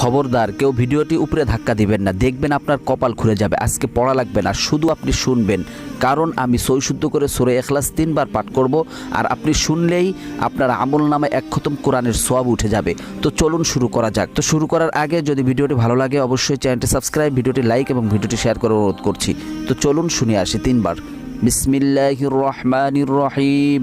খবরদার, কেউ ভিডিওটি উপরে ধাক্কা দিবেন না। দেখবেন আপনার কপাল খুলে যাবে। আজকে পড়া লাগবে না, শুধু আপনি শুনবেন। কারণ আমি সই শুদ্ধ করে সোরে এখলাস তিনবার পাঠ করব, আর আপনি শুনলেই আপনার আমল নামে এক খতম কোরআনের সব উঠে যাবে। তো চলুন শুরু করা যাক। তো শুরু করার আগে যদি ভিডিওটি ভালো লাগে, অবশ্যই চ্যানেলটি সাবস্ক্রাইব, ভিডিওটি লাইক এবং ভিডিওটি শেয়ার করার অনুরোধ করছি। তো চলুন শুনে আসি তিনবার। বিসমিল্লাহির রহমানির রহিম।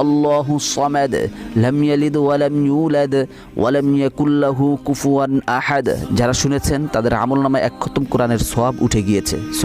الله الصمد لم يلد ولم يولد ولم يكن له كفوا أحد যারা শুনেছেন তাদের আমল নামায় এক খতম কোরআনের সওয়াব উঠে গিয়েছে